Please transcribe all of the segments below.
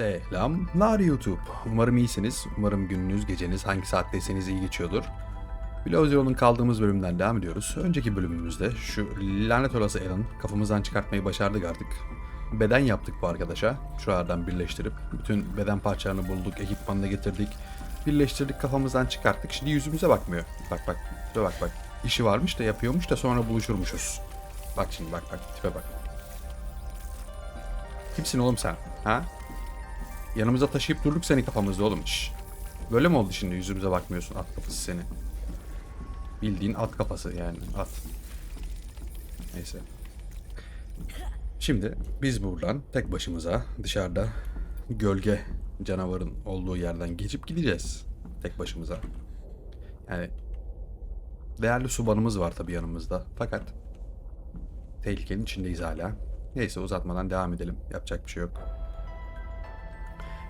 Selamlar YouTube. Umarım iyisiniz. Umarım gününüz, geceniz hangi saatteyseniz iyi geçiyordur. Bloz yolun kaldığımız bölümden devam ediyoruz. Önceki bölümümüzde şu lanet olası Alan kafamızdan çıkartmayı başardık artık. Beden yaptık bu arkadaşa. Şuralardan birleştirip bütün beden parçalarını bulduk, ekipmanını getirdik. Birleştirdik, kafamızdan çıkarttık. Şimdi yüzümüze bakmıyor. Bak bak, tipe bak bak. İşi varmış da yapıyormuş da sonra buluşurmuşuz. Bak şimdi bak bak, tipe bak. Kimsin oğlum sen? Ha? Yanımıza taşıyıp durduk seni kafamızda oğlum. Şş. Böyle mi oldu şimdi yüzümüze bakmıyorsun at kafası seni? Bildiğin at kafası yani at. Neyse. Şimdi biz buradan tek başımıza dışarıda gölge canavarın olduğu yerden geçip gideceğiz. Tek başımıza. Yani değerli subanımız var tabii yanımızda. Fakat tehlikenin içindeyiz hala. Neyse uzatmadan devam edelim. Yapacak bir şey yok.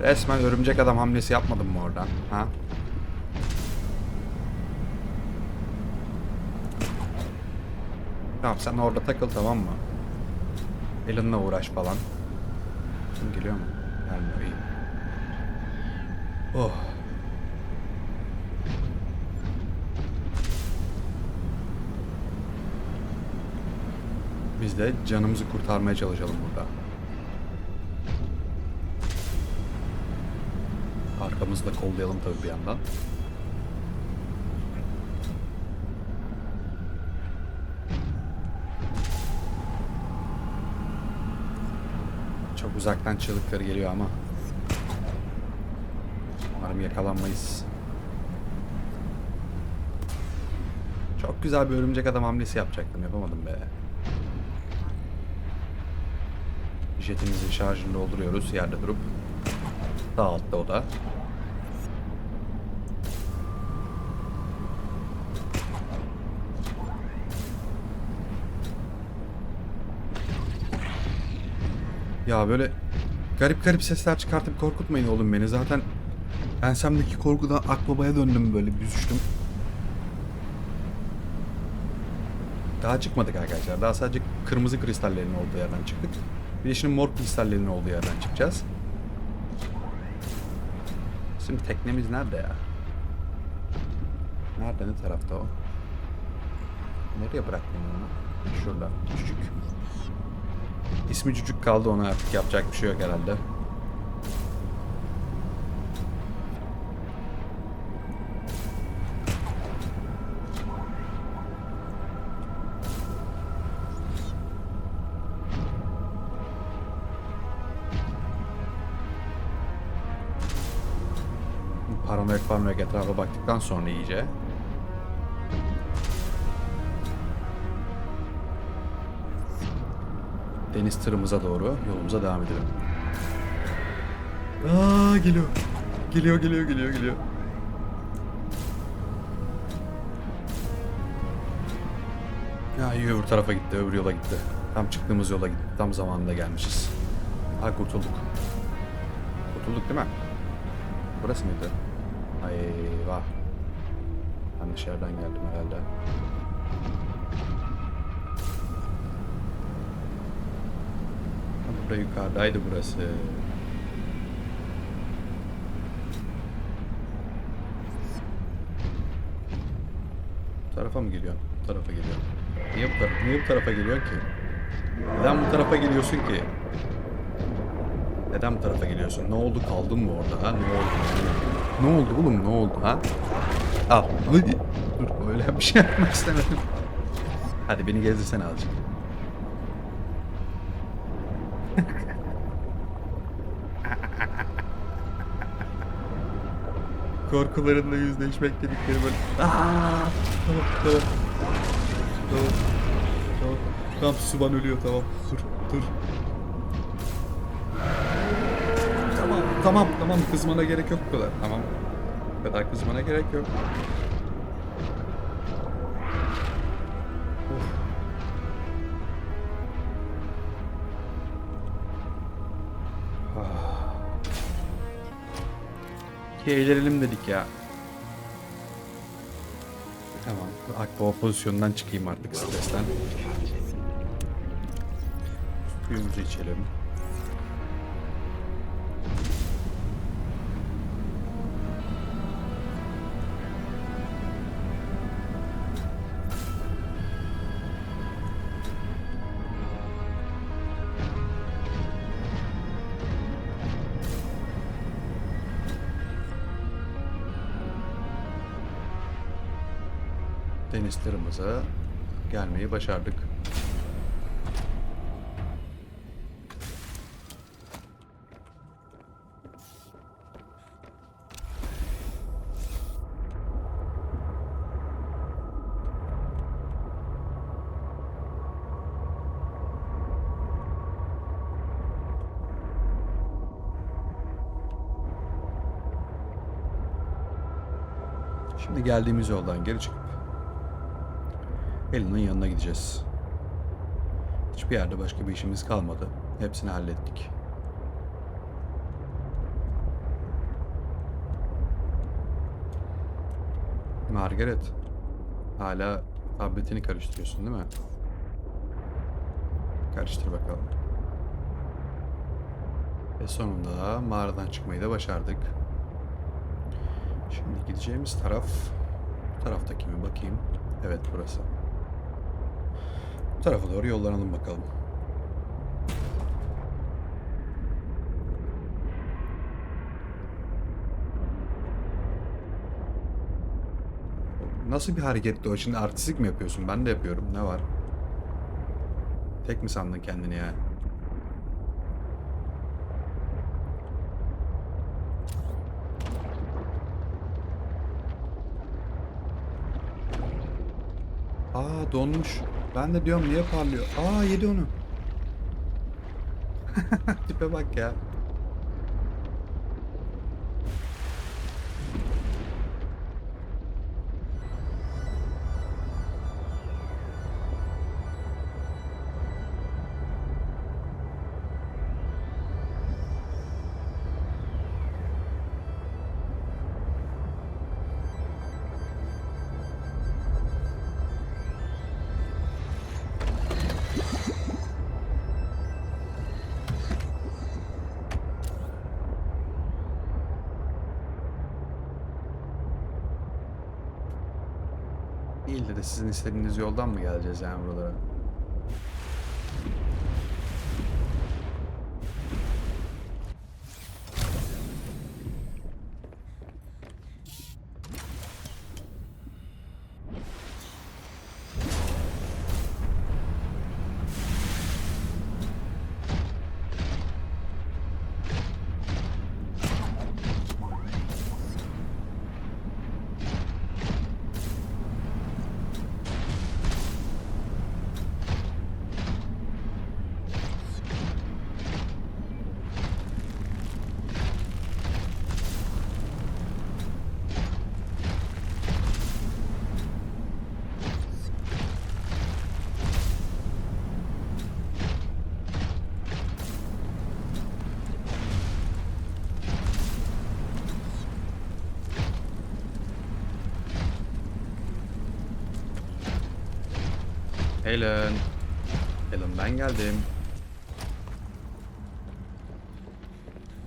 Resmen örümcek adam hamlesi yapmadın mı oradan? Ha? Tamam sen orada takıl tamam mı? Elinle uğraş falan. Kim geliyor mu? Gelmiyor iyi. Oh. Biz de canımızı kurtarmaya çalışalım burada. Arkamızda kollayalım tabii bir yandan. Çok uzaktan çığlıkları geliyor ama. Umarım yakalanmayız. Çok güzel bir örümcek adam hamlesi yapacaktım. Yapamadım be. Jetimizin şarjını dolduruyoruz yerde durup. Sağ altta o da. Ya böyle garip garip sesler çıkartıp korkutmayın oğlum beni. Zaten ensemdeki korkudan akbabaya döndüm böyle büzüştüm. Daha çıkmadık arkadaşlar. Daha sadece kırmızı kristallerin olduğu yerden çıktık. Bir de şimdi mor kristallerin olduğu yerden çıkacağız. Şimdi teknemiz nerede ya? Nerede ne tarafta o? Nereye bıraktım onu? Şurada. Cücük. İsmi Cücük kaldı ona artık yapacak bir şey yok herhalde. Paranoyak paranoyak etrafa baktıktan sonra iyice. Deniz tırımıza doğru yolumuza devam edelim. Aa geliyor. Geliyor geliyor geliyor geliyor. Ya iyi öbür tarafa gitti, öbür yola gitti. Tam çıktığımız yola gitti. Tam zamanında gelmişiz. Ha kurtulduk. Kurtulduk değil mi? Burası mıydı? Ay vah. Yanlış yerden geldim herhalde. Ha, Burada yukarıdaydı burası. Bu tarafa mı geliyorsun? Bu tarafa geliyorsun. Niye bu, tarafa, niye bu tarafa geliyorsun ki? Neden bu tarafa geliyorsun ki? Neden bu tarafa geliyorsun? Ne oldu? Kaldın mı orada? Ha? Ne oldu? Ne oldu oğlum? Ne oldu? Ha? Al. Dur öyle bir şey yapmak istemedim. Hadi beni gezdirsene azıcık. korkularında yüzleşmek dedikleri böyle. Tamam, tamam. Tamam. Tamam. Tamam Suban ölüyor tamam. Dur dur. Tamam tamam tamam kızmana gerek yok bu kadar. Tamam. Bu kadar kızmana gerek yok. Ki eğlenelim dedik ya. Tamam. Akbaba pozisyonundan çıkayım artık stresten. Suyumuzu içelim. Deniz tırımıza gelmeyi başardık. Şimdi geldiğimiz yoldan geri çıkıp Elinin yanına gideceğiz. Hiçbir yerde başka bir işimiz kalmadı. Hepsini hallettik. Margaret. Hala tabletini karıştırıyorsun değil mi? Karıştır bakalım. Ve sonunda mağaradan çıkmayı da başardık. Şimdi gideceğimiz taraf bu taraftaki mi bakayım. Evet burası. Tarafa doğru yollanalım bakalım. Nasıl bir hareketti o? Şimdi artistik mi yapıyorsun? Ben de yapıyorum. Ne var? Tek mi sandın kendini yani? Aa donmuş. Ben de diyorum niye parlıyor? Aa yedi onu. Tipe bak ya. Sizin istediğiniz yoldan mı geleceğiz yani buralara? Helen. Helen ben geldim.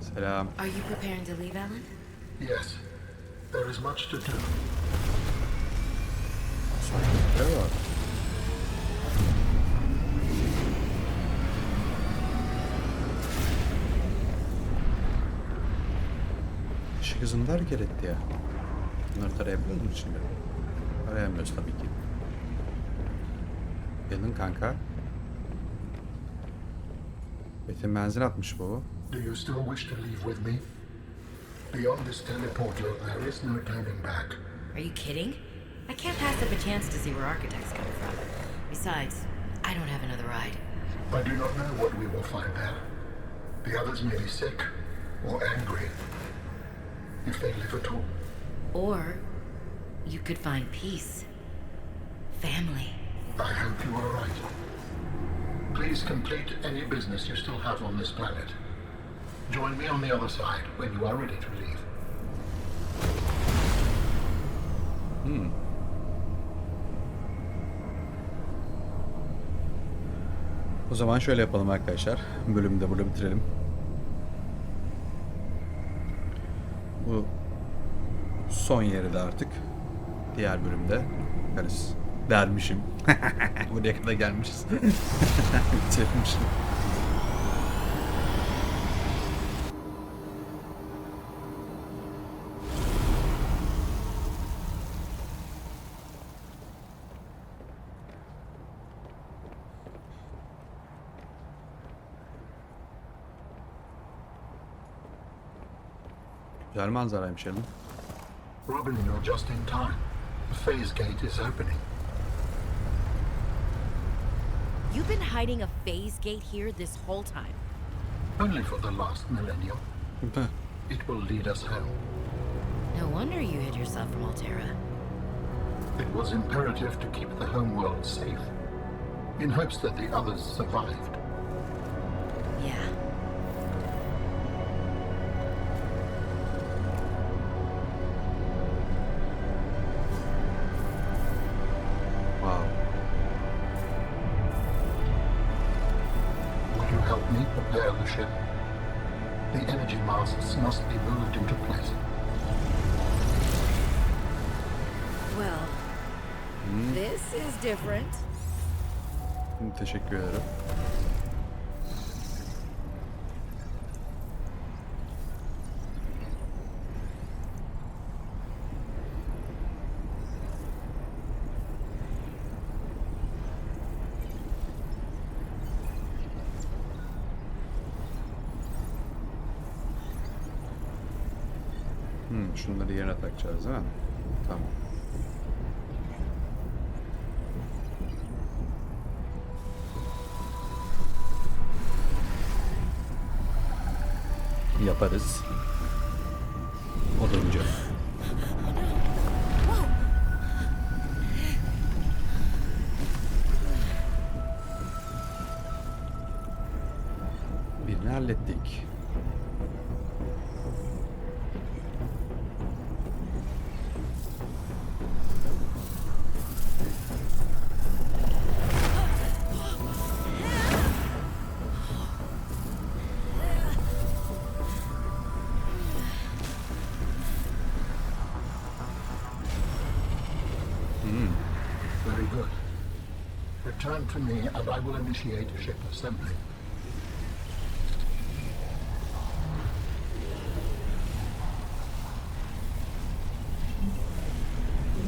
Selam. Are you preparing to leave, Alan? Yes, there is much to do. Ne var? Işık hızında hareket etti ya. Bunları tarayabiliyoruz mu şimdi? Tarayamıyoruz tabii ki. Gelin kanka. Betin benzin atmış bu. Do you still wish to leave with me? Beyond this teleporter, there is no turning back. Are you kidding? I can't pass up a chance to see where architects come from. Besides, I don't have another ride. I do not know what we will find there. The others may be sick, or angry. If they live at all. Or you could find peace. Family. I hope you are right. Please complete any business you still have on this planet. Join me on the other side when you are ready to leave. O zaman şöyle yapalım arkadaşlar. Bölümü de burada bitirelim. Bu son yeri de artık. Diğer bölümde bakarız. Dermişim. Buraya kadar gelmişiz. Bitirmişim. Güzel manzaraymış Alan. Robin, you're just in time. The phase gate is opening. You've been hiding a phase gate here this whole time. Only for the last millennium. It will lead us home. No wonder you hid yourself from Altera. It was imperative to keep the homeworld safe, in hopes that the others survived. Must be moved into place. Well, this is different. Teşekkür ederim. Hmm, şunları yerine takacağız mi? Tamam. Yaparız. Return to me and I will initiate ship assembly.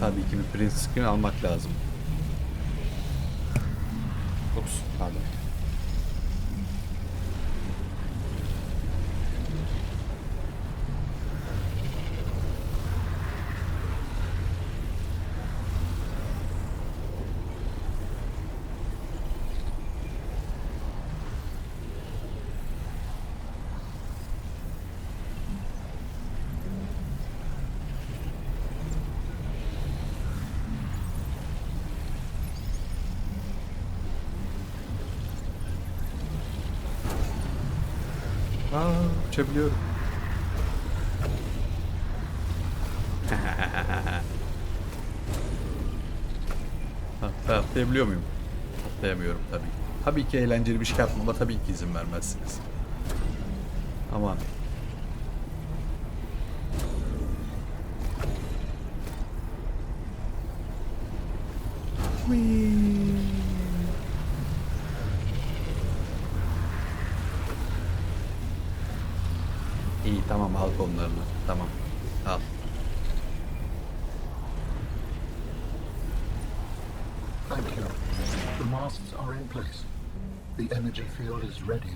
Tabii ki bir print screen almak lazım. Aa, uçabiliyorum. ha, atlayabiliyor muyum? Atlayamıyorum tabii. Tabii ki eğlenceli bir şey yapmama tabii ki izin vermezsiniz. Aman. İyi tamam. Tamam. Al. Thank you. The masks are in place. The energy field is ready.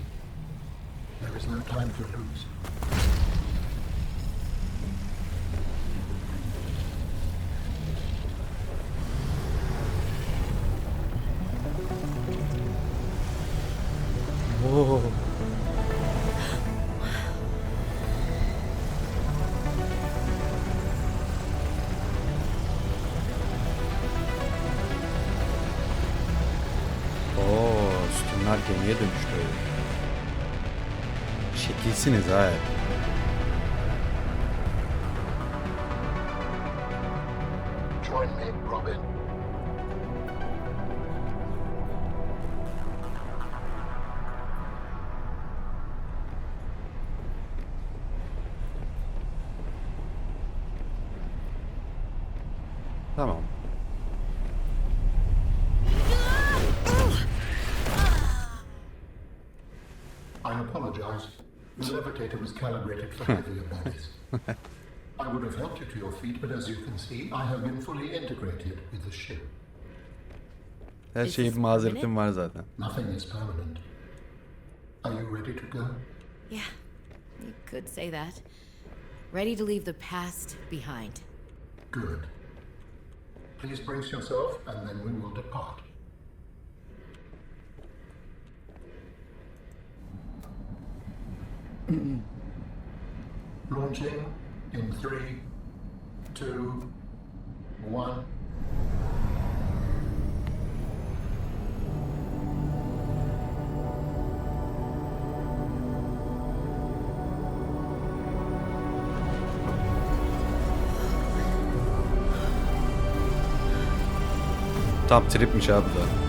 There is no time to lose. Neye dönüştü? Şekilsiniz ha. I apologize. The levitator was calibrated for hmm. heavier bodies. I would have helped you to your feet, but as you can see, I have been fully integrated with the ship. Her Is şeyin this mazeretim var zaten. Nothing is permanent. Are you ready to go? Yeah, you could say that. Ready to leave the past behind. Good. Please brace yourself, and then we will depart. Launching in three, two, one. Tam tripmiş abi da.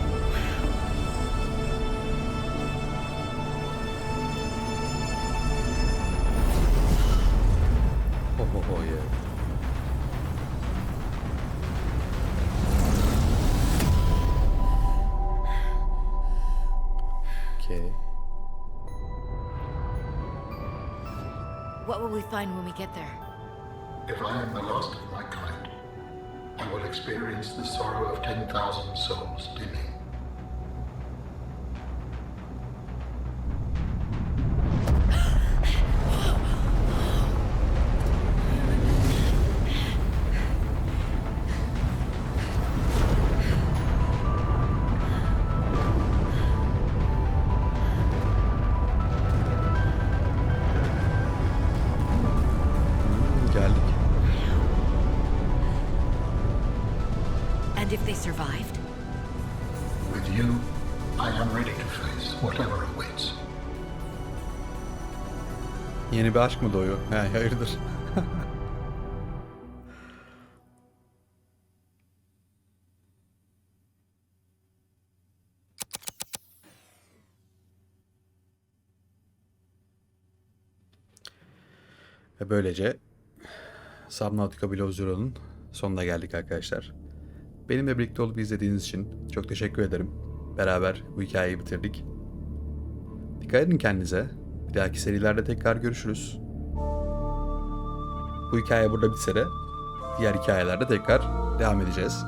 Find when we get there? If I am the last of my kind, I will experience the sorrow of 10,000 souls dimming. Yeni bir aşk mı doğuyor? He, hayırdır? Ve böylece Subnautica Below Zero'nun sonuna geldik arkadaşlar. Benimle birlikte olup izlediğiniz için çok teşekkür ederim. Beraber bu hikayeyi bitirdik. Dikkat edin kendinize. Bir dahaki serilerde tekrar görüşürüz. Bu hikaye burada bitse de diğer hikayelerde tekrar devam edeceğiz.